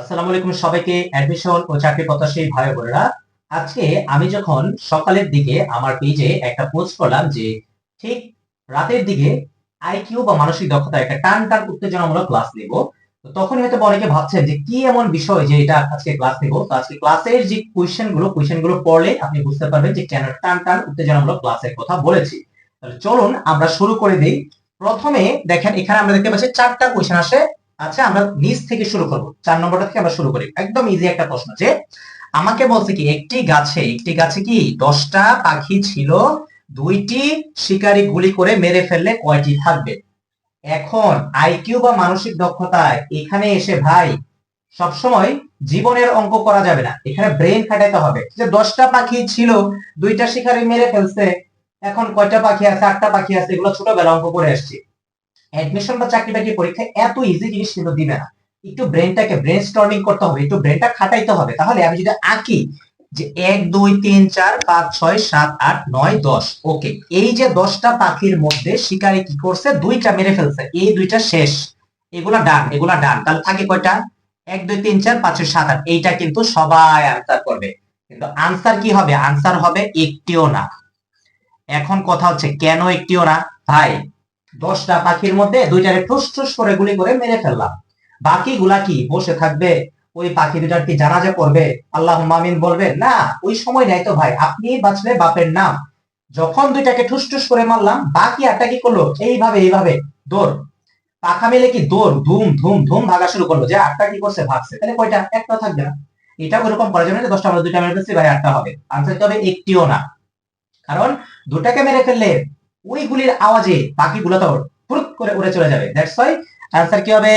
আসসালামু আলাইকুম সবাইকে অ্যাডমিশন ও চাকরি প্রত্যাশী ভাই বোনেরা। আজকে আমি যখন সকালের দিকে আমার পেজে একটা পোস্ট করলাম যে ঠিক রাতের দিকে আইকিউ বা মানসিক দক্ষতা একটা টান টান উত্তেজনামূলক ক্লাস নেব, তো তখন হয়তো অনেকে ভাবছেন যে কি এমন বিষয় যে এটা আজকে ক্লাস নেব? তো আজকে ক্লাসের যে কোয়েশ্চেনগুলো কোয়েশ্চেনগুলো পড়লে আপনি বুঝতে পারবেন যে কেন টান টান উত্তেজনামূলক ক্লাসের কথা বলেছি। তাহলে চলুন আমরা শুরু করে দিই। প্রথমে দেখেন, এখানে আমরা দেখতে পাচ্ছি চারটা কোয়েশ্চেন আসে। আচ্ছা আমরা নিচ থেকে শুরু করব। চার নম্বরটা থেকে আমরা শুরু করি। একদম ইজি একটা প্রশ্ন যে, আমাকে বলছে কি, একটি গাছে একটি গাছে কি দশটা পাখি ছিল? দুইটি শিকারী গুলি করে মেরে ফেললে কয়টি থাকবে? এখন আইকিউ বা মানসিক দক্ষতায় এখানে এসে ভাই, সবসময় জীবনের অঙ্ক করা যাবে না। এখানে ব্রেন খাটাইতে হবে। যে দশটা পাখি ছিল, দুইটা শিকারী মেরে ফেলছে, এখন কয়টা পাখি আছে, আটটা পাখি আছে, এগুলো ছোটবেলা অঙ্ক করে আসছি। অ্যাডমিশন বা চাকরি বাকরি পরীক্ষায় এত ইজি জিনিস কিন্তু দিবে না। একটু ব্রেনটাকে ব্রেন স্টর্মিং করতে হবে, একটু ব্রেনটা খাটাইতে হবে। তাহলে আমি যদি আঁকি যে এক, দুই, তিন, চার, পাঁচ, ছয়, সাত, আট, নয়, দশ ওকে এই যে দশটা পাখির মধ্যে শিকারি কি করছে? দুইটা মেরে ফেলছে। এই দুইটা শেষ। এগুলা ডান এগুলা ডান তাহলে থাকে কয়টা? এক, দুই, তিন, চার, পাঁচ, ছয়, সাত, আট, এইটা কিন্তু সবাই আনসার করবে। কিন্তু আনসার কি হবে? আনসার হবে একটিও না। এখন কথা হচ্ছে কেন একটিও না? ভাই দশটা পাখির মধ্যে দুইটারে ঠুস ঠুস করে গুলি করে মেরে ফেললাম। বাকিগুলা কি? বসে থাকবে, ওই পাখি দুটার কি জানাজা করবে? আল্লাহ মামিন বলবে, না, ওই সময় নাই তো ভাই, আপনি বাঁচলে বাপের নাম। যখন দুইটাকে ঠুস ঠুস করে মারলাম, বাকি আটটা কি করল? এইভাবে এইভাবে, দৌড়। পাখা মেলে কি দৌড়, ধুম ধুম ধুম ভাগা শুরু করল, যে আটটা কি করছে ভাগছে। তাহলে কয়টা? একটা থাকবে না। এটা ওরকম করার জন্য দশটা আমরা দুইটা মেরে ফেলছি, ভাই, আটটা হবে। আনসার হবে একটিও না। কারণ দুটাকে মেরে ফেললে ওই গুলির আওয়াজে বাকিগুলো তো ফুরুত করে উড়ে চলে যাবে। দ্যাটস ওয়াই আনসার কি হবে?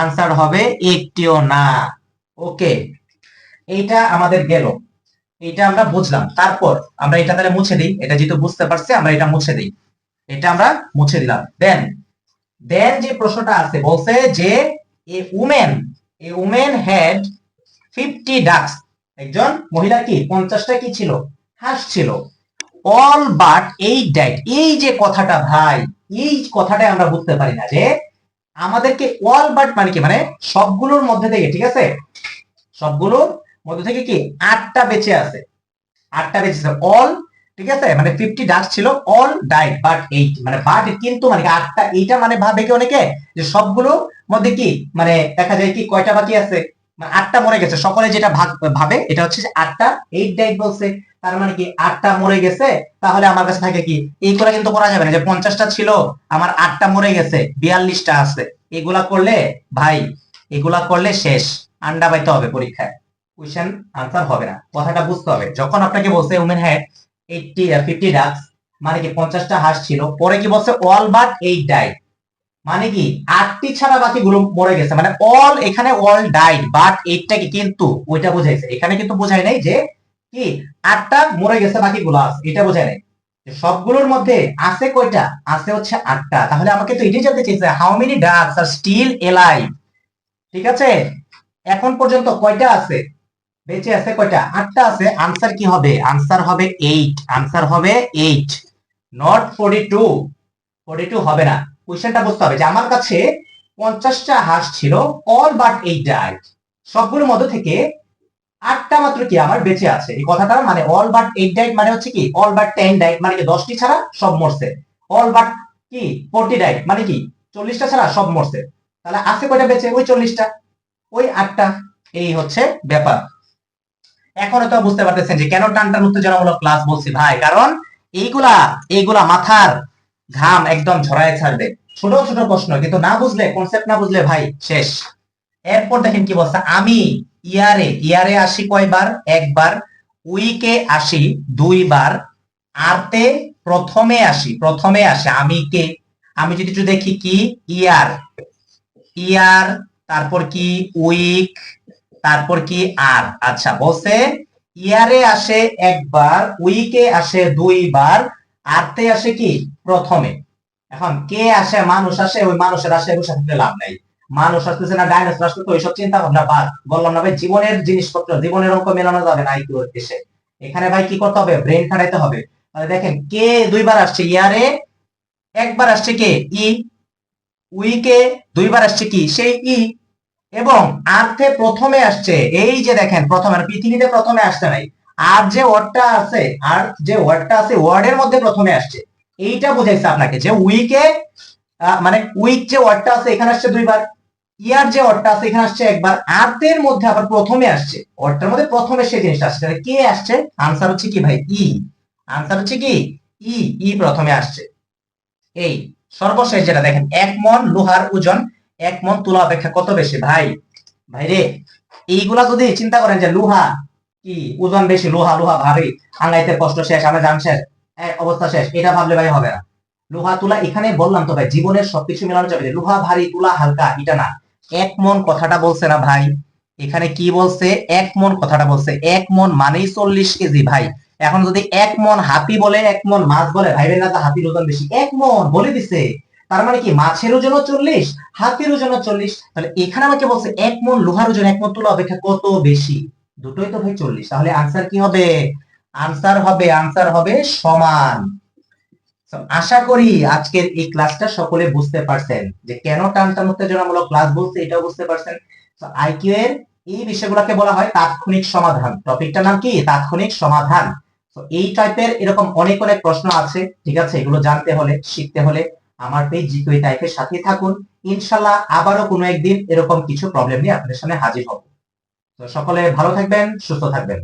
আনসার হবে একটিও না। ওকে এইটা আমাদের গেল। এটা আমরা বুঝলাম। তারপর আমরা এটা তাহলে মুছে দিই। এটা যেহেতু বুঝতে পারছি, আমরা এটা মুছে দিই। এটা আমরা মুছে দিলাম। দেন দেন যে প্রশ্নটা আছে, বলছে যে a woman a woman had fifty ducks একজন মহিলা কি, পঞ্চাশটা কি ছিল? হাঁস ছিল। অল বাট এই ডাইট এই যে কথাটা ভাই, এই কথাটাই আমরা বুঝতে পারি না যে আমাদেরকে অল বাট মানে কি? মানে সবগুলোর মধ্যে থেকে, ঠিক আছে? সবগুলোর মধ্যে থেকে কি? আটটা বেঁচে আছে। আটটা বেঁচে আছে। অল ঠিক আছে? মানে ফিফটি ডাক্স ছিল অল ডাইট বাট এইট মানে বাট কিন্তু মানে আটটা, এইটা মানে ভাবে কি অনেকে? যে সবগুলো মধ্যে কি? মানে দেখা যায় কি কয়টা বাকি আছে? মানে আটটা মরে গেছে। সকলে যেটা ভাবে, এটা হচ্ছে যে আটটা এইট ডাইট বলছে। তার মানে কি আটটা মরে গেছে? তাহলে আমার কাছে থাকে কি? এইগুলা কিন্তু করা যাবে না। যে পঞ্চাশটা ছিল, আমার আটটা মরে গেছে, বিয়াল্লিশটা আছে। এগুলা করলে, ভাই, এগুলা করলে শেষ। আন্ডা পাইতে হবে পরীক্ষায়। কোয়েশ্চেন আনসার হবে না। কথাটা বুঝতে হবে। যখন আপনাকে বলছে woman had eighty fifty ducks মানে কি পঞ্চাশটা হাঁস ছিল, পরে কি বলছে অল বাট এইট ডাইট মানে কি, আটটি ছাড়া বাকি গুলো মরে গেছে। মানে অল এখানে অল ডাইট বাট এইটটা কি কিন্তু ওইটা বুঝাইছে। এখানে কিন্তু বোঝায় নাই যে কি? আটটা মরে গেছে বাকিগুলো আছে এটা বোঝায় নাই। সবগুলোর মধ্যে আছে কয়টা? আছে হচ্ছে আটটা। তাহলে আমাকে তো এটাই জানতে চাইছে how many ducks are still alive ঠিক আছে? এখন পর্যন্ত কয়টা আছে? বেঁচে আছে কয়টা? আটটা আছে। আনসার কি হবে? আনসার হবে এইট আনসার হবে eight not forty two forty two হবে না। কোয়েশ্চেনটা বুঝতে হবে যে আমার কাছে পঞ্চাশটা হাঁস ছিল অল বাট এইট ডাইট সবগুলোর মধ্যে থেকে আটটা মাত্র কি আমার বেঁচে আছে? এই কথাটা মানে অল বাট এইট ডাইট মানে হচ্ছে কি? অল বাট টেন ডাইট মানে কি দশটি ছাড়া সব মরছে। অল বাট কি? ফোরটি ডাইট মানে কি? চল্লিশটা ছাড়া সব মরছে। তাহলে আছে কয়টা বেঁচে? ওই চল্লিশটা। ওই আটটা। এই হচ্ছে ব্যাপার। এখন তো বুঝতে পারতেছেন যে কেন টান উত্তেজনামূলক ক্লাস বলছি ভাই? কারণ এইগুলা এইগুলা মাথার ঘাম একদম ঝরায় ছাড়বে। ছোট ছোট প্রশ্ন, কিন্তু না বুঝলে কনসেপ্ট না বুঝলে ভাই, শেষ। এরপর দেখেন কি বলছে, আমি ইয়ারে ইয়ারে আসি কয়বার? একবার। উইকে আসি দুইবার। আরতে প্রথমে আসি, প্রথমে আসে। আমি কে? আমি যদি একটু দেখি কি? ইয়ার। ইয়ার, তারপর কি? উইক, তারপর কি? আর। আচ্ছা বলছে ইয়ারে আসে একবার, উইকে আসে দুইবার, আরতে আসে কি? প্রথমে। এখন কে আসে? মানুষ আসে, ওই মানুষের আসে বসে থাকলে লাভ নাই। মানুষ আসতেছে না ডাইনোসর আসতেছে ওইসব চিন্তা ভাবনা বাদ। বললাম না ভাই, জীবনের জিনিসপত্র, জীবনের অঙ্ক মেলানো যাবে না আইকিউ এসে এখানে ভাই কি করতে হবে? ব্রেন খাটাইতে হবে। তাহলে দেখেন, কে দুইবার আসছে? ইয়ারে একবার আসছে কে? ই। উইকে দুইবার আসছে কি? সেই ই। এবং আর্থে প্রথমে আসছে, এই যে দেখেন, প্রথমে পৃথিবীতে প্রথমে আসছে নাই। আর যে ওয়ার্ডটা আছে, আর যে ওয়ার্ডটা আছে ওয়ার্ডের মধ্যে প্রথমে আসছে। এইটা বুঝাইছে আপনাকে যে উইকে মানে উইক যে ওয়ার্ডটা আছে, এখানে আসছে দুইবার। ইয়ার যে ওয়ার্ডটা আছে, এখানে আসছে একবার। আর্থের মধ্যে আবার প্রথমে আসছে। ওয়ার্ডটার মধ্যে প্রথমে সেই জিনিসটা আসছে। তাহলে কে আসছে? আনসার হচ্ছে কি ভাই? ই আনসার হচ্ছে কি? ই ই প্রথমে আসছে। এই সর্বশেষ যেটা দেখেন, এক মন লোহার ওজন, এক মন তুলা অপেক্ষা কত বেশি? ভাই ভাই রে, এইগুলা যদি চিন্তা করেন যে লোহা কি? ওজন বেশি, লোহা লোহা ভারী আঙ্গাইতে কষ্ট শেষ, আমরা জান শেষ এক অবস্থা শেষ, এটা ভাবলে ভাই হবে না। লোহা, তুলা, এখানে বললাম তো ভাই, জীবনের সবকিছু মেলানো যাবে লোহা, ভারী, তুলা, হালকা, এটা না। এক মন কথাটা বলছে না ভাই। এখানে কি বলছে? এক মন কথাটা বলছে। এক মন মানেই চল্লিশ কেজি ভাই। এখন যদি এক মন হাতি বলে, এক মন মাছ বলে ভাই না তো হাতির ওজন বেশি। এক মন বলে দিছে। তার মানে কি মাছের ওজনও চল্লিশ, হাতির ওজনও চল্লিশ? তাহলে এখানে আমাকে বলছে এক মন লোহার ওজন, এক মন তুলা অপেক্ষা কত বেশি? দুটোই তো ভাই চল্লিশ। তাহলে আনসার কি হবে? আনসার হবে আনসার হবে সমান। আশা করি আজকের এই ক্লাসটা সকলে বুঝতে পারছেন যে কেন টানটান উত্তেজনামূলক ক্লাস বলছে, এটাও বুঝতে পারছেন। আইকিউ এর এই বিষয়গুলোকে বলা হয় তাৎক্ষণিক সমাধান। টপিকটার নাম কি? তাৎক্ষণিক সমাধান। তো এই টাইপের এরকম অনেক অনেক প্রশ্ন আছে, ঠিক আছে? এগুলো জানতে হলে, শিখতে হলে আমার পেজ জিকিউই টাইপের সাথে থাকুন। ইনশাল্লাহ আবারও কোনো একদিন এরকম কিছু প্রবলেম নিয়ে আপনাদের সামনে হাজির হব। তো সকলে ভালো থাকবেন, সুস্থ থাকবেন।